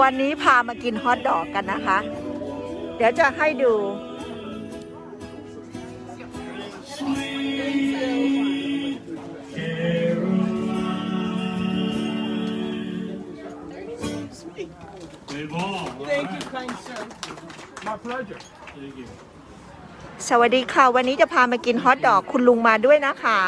วันนี้พามากินฮอทดอกกันนะคะ เดี๋ยวจะให้ดู Thank you, kind sir. My pleasure. สวัสดีค่ะ วันนี้จะพามากินฮอทดอกคุณลุงมาด้วยนะคะ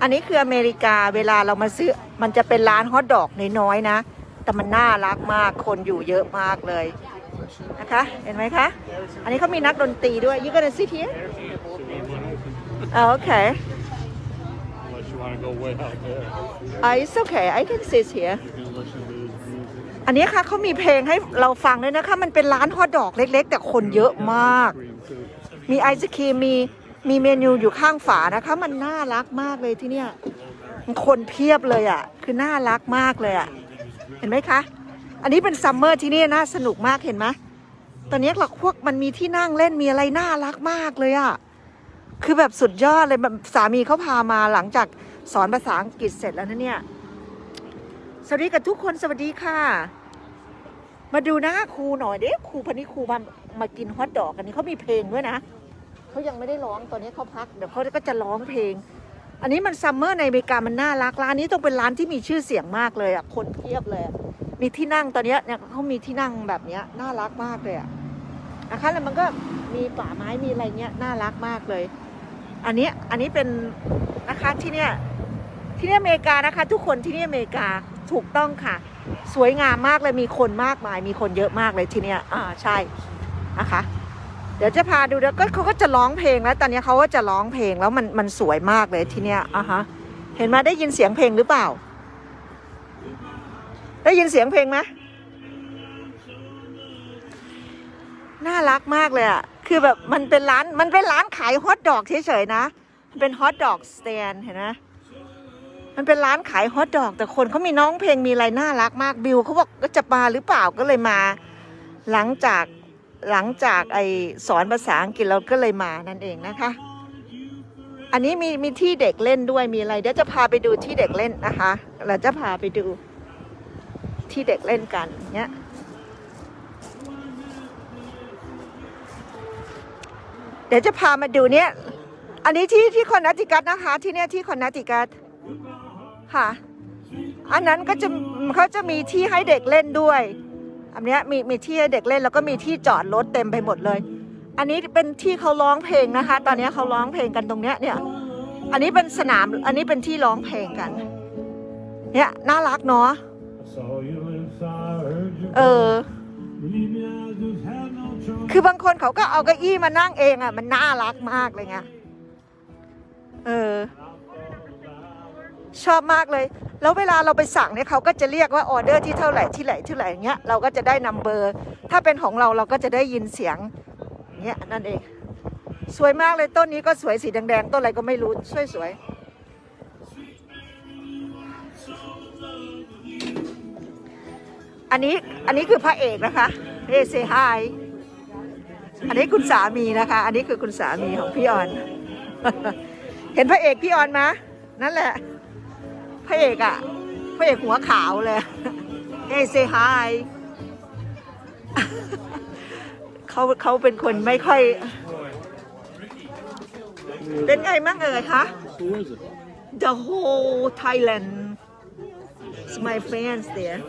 อันนี้คืออเมริกาเวลาเรามาซื้อ มันจะเป็นร้านฮอทดอกน้อยๆนะ แต่มันน่ารักมากคนอยู่เยอะมากเลยนะคะ เห็นไหมคะ อันนี้เขามีนักดนตรีด้วย you gonna sit here oh, okay Unless you want to go way out there, uh, it's okay I can sit here you can listen to his music. อันนี้ค่ะเขามีเพลงให้เราฟังด้วยนะคะ มันเป็นร้านฮอทดอกเล็ก ๆ แต่คนเยอะมาก Cream too. มีไอศครีมมี มีเมนูอยู่ข้างฝานะคะ มันน่ารักมากเลยที่เนี่ยคนเพียบเลยอะ คือน่ารักมากเลยอะ เห็นไหมคะ อันนี้เป็นซัมเมอร์ที่นี่น่าสนุกมากเห็นไหมตอนนี้หลักพวกมันมีที่นั่งเล่นมีอะไรน่ารักมากเลยอะ คือแบบสุดยอดเลยแบบสามีเขาพามาหลังจากสอนภาษาอังกฤษเสร็จแล้วนะเนี่ย สวัสดีกับทุกคนสวัสดีค่ะ มาดูหน้าครูหน่อยเด้ครูพันนี้ครูมามากินฮอทดอกกันนี้เขามีเพลงด้วยนะ เขายังไม่ได้ร้องตอนนี้เขาพักเดี๋ยวเขาก็จะร้องเพลง อันนี้มันซัมเมอร์ในอเมริกามันน่ารักร้านนี้ต้องเป็นร้านที่มีชื่อเสียงมากเลยอะคนเพียบเลย มีที่นั่งตอนนี้เนี่ยเขามีที่นั่งแบบเนี้ยน่ารักมากเลยอะนะคะแล้วมันก็มีป่าไม้มีอะไรเงี้ยน่ารักมากเลย อันนี้อันนี้เป็นนะคะที่เนี่ยที่เนี่ยอเมริกานะคะ ทุกคนที่เนี่ยอเมริกาถูกต้องค่ะ สวยงามมากเลยมีคนมากมาย มีคนเยอะมากเลยที่เนี่ยอ่าใช่นะคะ เดี๋ยวจะพาดูเดี๋ยวก็เขาก็จะร้องเพลงแล้ว ตอนนี้เขาก็จะร้องเพลงแล้วมันมันสวยมากเลยที่เนี่ยอะฮะ เห็นไหมได้ยินเสียงเพลงหรือเปล่า ได้ยินเสียงเพลงไหมน่ารักมากเลยอะ คือแบบมันเป็นร้านมันเป็นร้านขายฮอทดอกเฉยๆนะ มันเป็นฮอทดอกสแตนเห็นไหมมันเป็นร้านขายฮอทดอกแต่คนเขามีน้องเพลงมีอะไรน่ารักมากบิวเขาบอกก็จะมาหรือเปล่าก็เลยมา หลังจาก หลังจากไอสอนภาษาอังกฤษเราก็เลยมานั่นเองนะคะ อันนี้มีมีที่เด็กเล่นด้วยมีอะไรเดี๋ยวจะพาไปดูที่เด็กเล่นนะคะ เราจะพาไปดูที่เด็กเล่นกันเนี้ยเดี๋ยวจะพามาดูเนี้ยอันนี้ที่ที่คอนเนตติคัตนะคะ ที่เนี้ยที่คอนเนตติคัตค่ะ อันนั้นก็จะเขาจะมีที่ให้เด็กเล่นด้วย อันนี้มีมีที่ให้เด็กเล่นแล้วก็มีที่จอดรถเต็มไปหมดเลย อันนี้เป็นที่เขาร้องเพลงนะคะ ตอนนี้เขาร้องเพลงกันตรงเนี้ยเนี่ย อันนี้เป็นสนาม อันนี้เป็นที่ร้องเพลงกัน เนี่ยน่ารักเนาะ เออ คือบางคนเขาก็เอาเก้าอี้มานั่งเองอะ มันน่ารักมากเลยไง เออ ชอบมากเลย แล้วเวลาเราไปสั่งเนี่ยเขาก็จะเรียกว่าออเดอร์ที่เท่าไหร่ที่ไหนที่ไหนอย่างเงี้ยเราก็จะได้นัมเบอร์ ถ้าเป็นของเราเราก็จะได้ยินเสียงเงี้ยนั่นเอง สวยมากเลยต้นนี้ก็สวยสีแดงๆต้นอะไรก็ไม่รู้สวยสวยๆอันนี้อันนี้คือพระเอกนะคะเอเซฮายอันนี้คุณสามีนะคะ อันนี้คือคุณสามีของพี่ออน เห็นพระเอกพี่ออนไหมนั่นแหละ พระเอกอะพระเอกหัวขาวเลยเอเซฮายเขาเขาเป็นคนไม่ค่อย เป็นไงมั่งเอ่ยคะ The whole Thailand is my friends there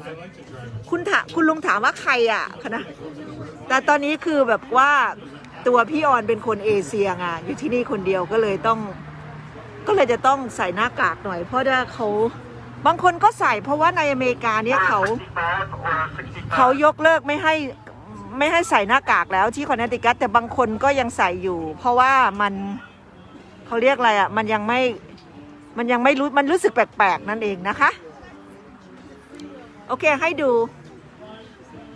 คุณถาคุณลุงถามว่าใครอะคะนะแต่ตอนนี้คือแบบว่าตัวพี่ออนเป็นคนเอเชียไงอยู่ที่นี่คนเดียวก็เลยต้อง ก็เลยจะต้องใส่หน้ากากหน่อย เพราะว่าเขาบางคนก็ใส่เพราะว่าในอเมริกาเนี่ยเขา เขายกเลิกไม่ให้ไม่ให้ใส่หน้ากากแล้วที่คอนเนตติคัตแต่บางคนก็ยังใส่อยู่ เพราะว่ามันเขาเรียกอะไรอะ มันยังไม่มันยังไม่รู้มันรู้สึกแปลกๆนั่นเองนะคะ โอเคให้ดู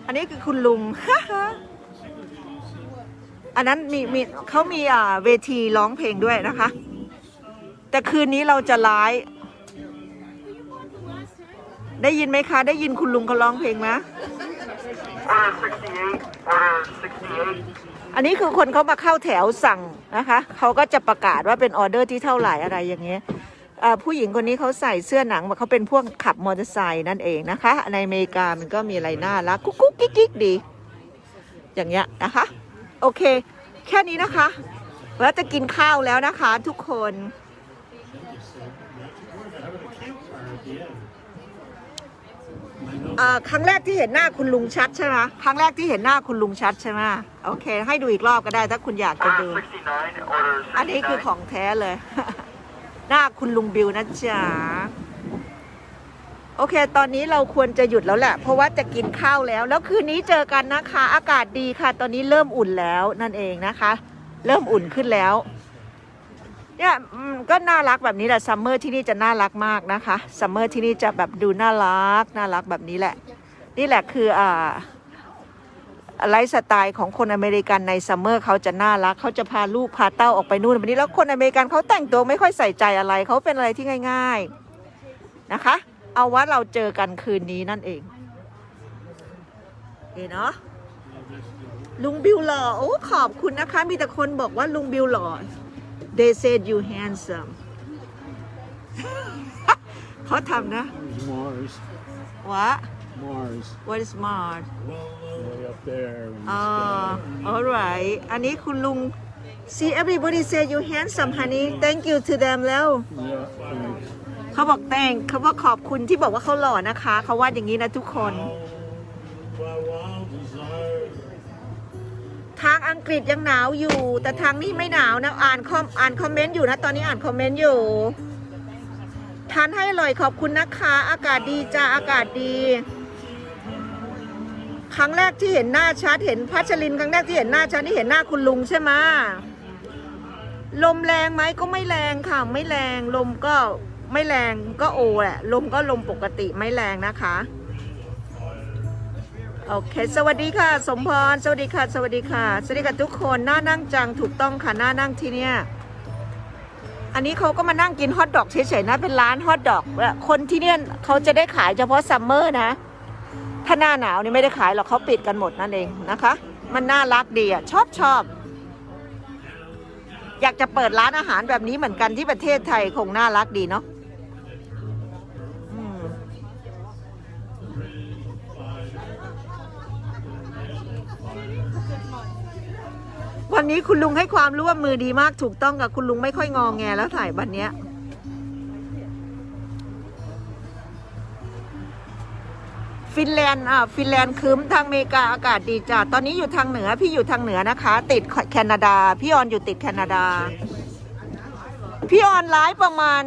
อันนี้คือคุณลุง อันนั้นมีมีเขามีอ่าเวทีร้องเพลงด้วยนะคะ แต่คืนนี้เราจะไลฟ์ได้ยินไหมคะ ได้ยินคุณลุงเขาร้องเพลงไหมอันนี้คือคนเขามาเข้าแถวสั่งนะคะเขาก็จะประกาศว่าเป็นออเดอร์ที่เท่าไหร่อะไรอย่างเงี้ยผู้หญิงคนนี้เขาใส่เสื้อหนังเขาเป็นพวกขับมอเตอร์ไซค์นั่นเองนะคะ ในอเมริกามันก็มีอะไรน่ารักกุ๊กกิ๊กกิ๊กดี อย่างเงี้ยนะคะ โอเค แค่นี้นะคะ แล้วจะกินข้าวแล้วนะคะทุกคนเอ่อครั้งแรกที่เห็นหน้าคุณลุงชัดใช่ไหมครั้งแรกที่เห็นหน้าคุณลุงชัดใช่ไหมโอเค ให้ดูอีกรอบก็ได้ถ้าคุณอยากจะดู อันนี้คือของแท้เลย หน้าคุณลุงบิวนะจ๊ะโอเค ตอนนี้เราควรจะหยุดแล้วแหละ เพราะว่าจะกินข้าวแล้ว แล้วคืนนี้เจอกันนะคะ อากาศดีค่ะ ตอนนี้เริ่มอุ่นแล้วนั่นเองนะคะ เริ่มอุ่นขึ้นแล้ว เนี่ยก็น่ารักแบบนี้แหละซัมเมอร์ที่นี่จะน่ารักมากนะคะซัมเมอร์ที่นี่จะแบบดูน่ารักน่ารักแบบนี้แหละ นี่แหละคืออ่าไลฟ์สไตล์ของคนอเมริกันในซัมเมอร์เขาจะน่ารักเขาจะพาลูกพาเต้าออกไปนู่นไปนี่แล้วคนอเมริกันเขาแต่งตัวไม่ค่อยใส่ใจอะไรเขาเป็นอะไรที่ง่าย ๆนะคะ เอาว่าเราเจอกันคืนนี้นั่นเองเอ๋เนาะลุงบิวหล่อโอ้ขอบคุณนะคะ มีแต่คนบอกว่าลุงบิวหล่อ they said you handsome เขาทำนะ There's Mars. วะ Mars. what is smart Way up there. in the อ่า sky. alright อันนี้คุณลุง see everybody say you handsome honey thank you to them แล้ว Yeah, thanks. เขาบอก thank เขาบอกขอบคุณที่บอกว่าเขาหล่อนะคะ เขาว่าอย่างนี้นะทุกคน My wild desire. ทางอังกฤษยังหนาวอยู่ แต่ทางนี้ไม่หนาวนะอ่านคอมอ่านคอมเมนต์อยู่นะตอนนี้อ่านคอมเมนต์อยู่ทานให้อร่อยขอบคุณนะคะ อากาศดีจ้าอากาศดี ครั้งแรกที่เห็นหน้าชัดเห็นพัชรินครั้งแรกที่เห็นหน้าชัดนี่เห็นหน้าคุณลุงใช่ไหมลมแรงไหมก็ไม่แรงค่ะ ไม่แรงลมก็ไม่แรงก็โอแหละลมก็ลมปกติไม่แรงนะคะ โอเค สวัสดีค่ะ สมพร สวัสดีค่ะ สวัสดีค่ะ สวัสดีค่ะทุกคนหน้านั่งจัง ถูกต้องค่ะหน้านั่งที่เนี่ย อันนี้เขาก็มานั่งกินฮอทดอกเฉยๆนะ เป็นร้านฮอทดอก คนที่เนี่ยเขาจะได้ขายเฉพาะซัมเมอร์นะ ถ้าหน้าหนาวนี่ไม่ได้ขายหรอกเขาปิดกันหมดนั่นเองนะคะ มันน่ารักดีอะ ชอบชอบ อยากจะเปิดร้านอาหารแบบนี้เหมือนกันที่ประเทศไทยคงน่ารักดีเนาะ วันนี้คุณลุงให้ความร่วมมือดีมากถูกต้องกับคุณลุงไม่ค่อยงองแงแล้วถ่ายวันเนี้ยฟินแลนด์อะฟินแลนด์คืมทางอเมริกาอากาศดีจ้ะตอนนี้อยู่ทางเหนือพี่อยู่ทางเหนือนะคะ ติดแคนาดา พี่ออนอยู่ติดแคนาดา พี่ออนไลฟ์ประมาณ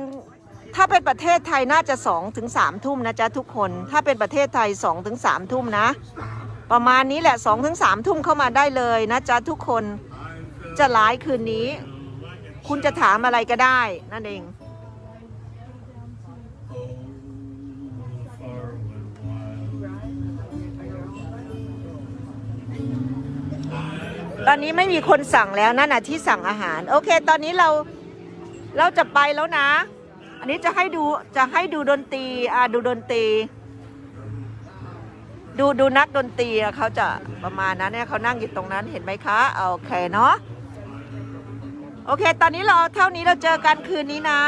ถ้าเป็นประเทศไทยน่าจะสองถึงสามทุ่มนะจ๊ะทุกคน ถ้าเป็นประเทศไทยสองถึงสามทุ่มนะ ประมาณนี้แหละสองถึงสามทุ่มเข้ามาได้เลยนะจ๊ะทุกคน จะไลฟ์คืนนี้ คุณจะถามอะไรก็ได้ นั่นเอง ตอนนี้ไม่มีคนสั่งแล้วนั่นน่ะที่สั่งอาหาร โอเค ตอนนี้เราเราจะไปแล้วนะ อันนี้จะให้ดูจะให้ดูดนตรีอ่าดูดนตรี ดูดูนักดนตรีเขาจะประมาณนั้นเนี่ยเขานั่งอยู่ตรงนั้นเห็นไหมคะ โอเคเนาะ โอเค ตอนนี้เราเท่านี้เราเจอกันคืนนี้นะ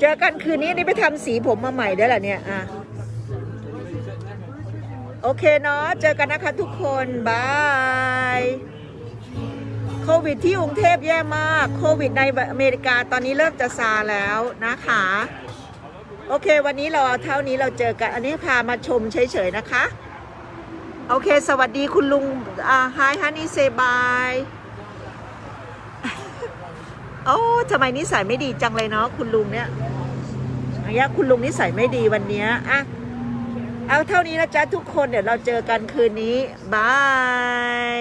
เจอกันคืนนี้นี่ไปทำสีผมมาใหม่ได้เหรอเนี่ย อะ โอเคเนาะ เจอกันนะคะทุกคนบายโควิดที่กรุงเทพแย่มาก โควิดในอเมริกาตอนนี้เริ่มจะซาแล้วนะคะ โอเค วันนี้เราเท่านี้เราเจอกัน อันนี้พามาชมเฉยๆนะคะ โอเค สวัสดีคุณลุงอ่า hi honey say bye โอ้ทำไมนิสัยไม่ดีจังเลยเนาะคุณลุงเนี่ยอายะคุณลุงนิสัยไม่ดีวันเนี้ยอะเอาเท่านี้นะจ๊ะทุกคนเดี๋ยวเราเจอกันคืนนี้ บาย